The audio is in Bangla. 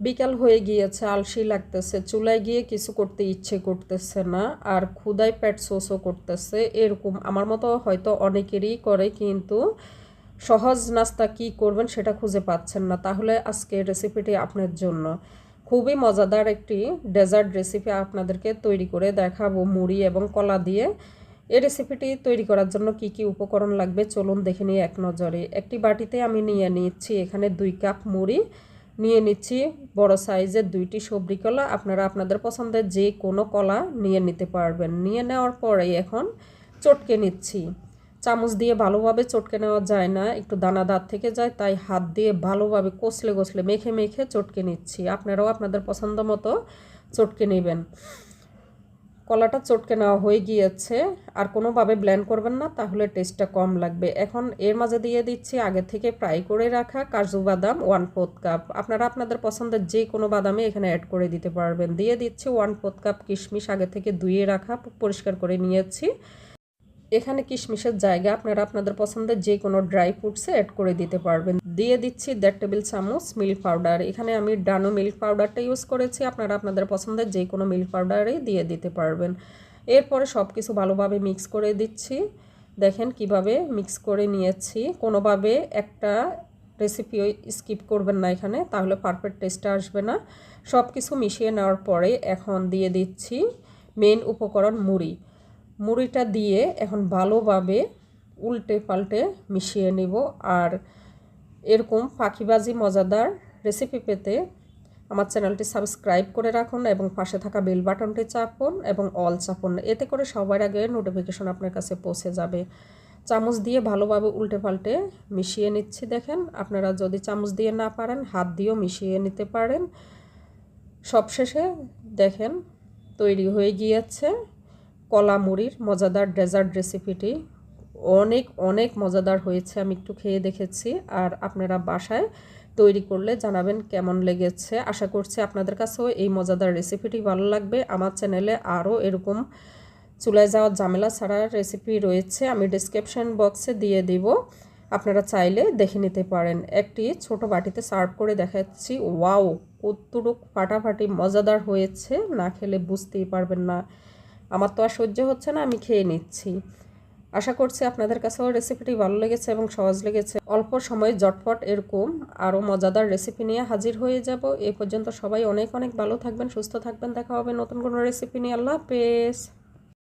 বিকাল হয়ে গিয়েছে, আলসি লাগতেছে। চুলায় গিয়ে কিছু করতে ইচ্ছে করতেছে না, আর ক্ষুদায় পেট সোসও করতেছে। এরকম আমার মতো হয়তো অনেকেরই করে, কিন্তু সহজ নাস্তা কি করবেন সেটা খুঁজে পাচ্ছেন না। তাহলে আজকে রেসিপিটি আপনার জন্য। খুবই মজাদার একটি ডেজার্ট রেসিপি আপনাদেরকে তৈরি করে দেখাবো, মুড়ি এবং কলা দিয়ে। এই রেসিপিটি তৈরি করার জন্য কি কি উপকরণ লাগবে চলুন দেখে নিই এক নজরে। একটি বাটিতে আমি নিয়ে নিচ্ছি এখানে দুই কাপ মুড়ি নিয়ে নিচ্ছি। বড় সাইজের দুইটি সবরি কলা। আপনারা আপনাদের পছন্দের যে কোনো কলা নিয়ে নিতে পারবেন। নিয়ে নেওয়ার পরেই এখন চটকে নিচ্ছি। চামচ দিয়ে ভালোভাবে চটকে নেওয়া যায় না। একটু দানা দাঁত থেকে যায়, তাই হাত দিয়ে ভালোভাবে কষলে কষলে মেখে মেখে চটকে নিচ্ছি। আপনারাও আপনাদের পছন্দ মতো চটকে নেবেন। কলাটা চটকে নেওয়া হয়ে গিয়েছে। আর কোনোভাবে ব্ল্যান্ড করবেন না, তাহলে টেস্টটা কম লাগবে। এখন এর মাঝে দিয়ে দিচ্ছি আগে থেকে ফ্রাই করে রাখা কাজু বাদাম ওয়ান ফোর্থ কাপ আপনারা আপনাদের পছন্দের যে কোনো বাদামে এখানে অ্যাড করে দিতে পারবেন। দিয়ে দিচ্ছি ওয়ান ফোর্থ কাপ কিশমিশ আগে থেকে ধুয়ে রাখা পরিষ্কার করে নিয়েছি। এখানে কিশমিশের জায়গা আপনারা আপনাদের পছন্দের যে কোনো ড্রাই ফ্রুটসে অ্যাড করে দিতে পারবেন। দিয়ে দিচ্ছি দেড় টেবিল চামচ মিল্ক পাউডার এখানে আমি ডানো মিল্ক পাউডারটা ইউজ করেছি, আপনারা আপনাদের পছন্দের যে কোনো মিল্ক পাউডারই দিয়ে দিতে পারবেন। এরপরে সব কিছু ভালোভাবে মিক্স করে দিচ্ছি। দেখেন কীভাবে মিক্স করে নিয়েছি। কোনোভাবে একটা রেসিপি স্কিপ করবেন না এখানে, তাহলে পারফেক্ট টেস্টটা আসবে না। সব কিছু মিশিয়ে নেওয়ার পরে এখন দিয়ে দিচ্ছি মেন উপকরণ মুড়ি। মুড়িটা দিয়ে এখন ভালোভাবে উল্টে পাল্টে মিশিয়ে নেব। আর এরকম পাখিবাজি মজাদার রেসিপি পেতে আমার চ্যানেলটি সাবস্ক্রাইব করে রাখুন এবং পাশে থাকা বেল বাটনটি চাপুন এবং অল চাপুন। এতে করে সবার আগে নোটিফিকেশন আপনার কাছে পৌঁছে যাবে। চামচ দিয়ে ভালোভাবে উল্টে পাল্টে মিশিয়ে নিচ্ছি দেখেন। আপনারা যদি চামচ দিয়ে না পারেন, হাত দিয়েও মিশিয়ে নিতে পারেন। সবশেষে দেখেন, তৈরি হয়ে গিয়েছে। কলা মুড়ির মজাদার ডেজার্ট রেসিপিটি অনেক অনেক মজাদার হয়েছে, আমি একটু খেয়ে দেখেছি। আর আপনারা বাসায় তৈরি করলে জানাবেন কেমন লেগেছে। আশা করছি আপনাদের কাছেও এই মজাদার রেসিপিটি ভালো লাগবে। আমার চ্যানেলে আরও এরকম চুলায় যাওয়ার ঝামেলা ছাড়া রেসিপি রয়েছে, আমি ডিসক্রিপশান বক্সে দিয়ে দিব। আপনারা চাইলে দেখে নিতে পারেন। একটি ছোট বাটিতে সার্ভ করে দেখাচ্ছি। ওয়াও, কতটুক ফাটাফাটি মজাদার হয়েছে, না খেলে বুঝতেই পারবেন না। আমার তো আর সহ্য হচ্ছে না, আমি খেয়ে নিচ্ছি। আশা করছি আপনাদের কাছেও রেসিপিটি ভালো লেগেছে এবং সহজ লেগেছে। অল্প সময়ে জটপট এরকম আরও মজাদার রেসিপি নিয়ে হাজির হয়ে যাব। এ পর্যন্ত সবাই অনেক অনেক ভালো থাকবেন, সুস্থ থাকবেন। দেখা হবে নতুন কোনো রেসিপি নিয়ে। আল্লাহ হাফেজ।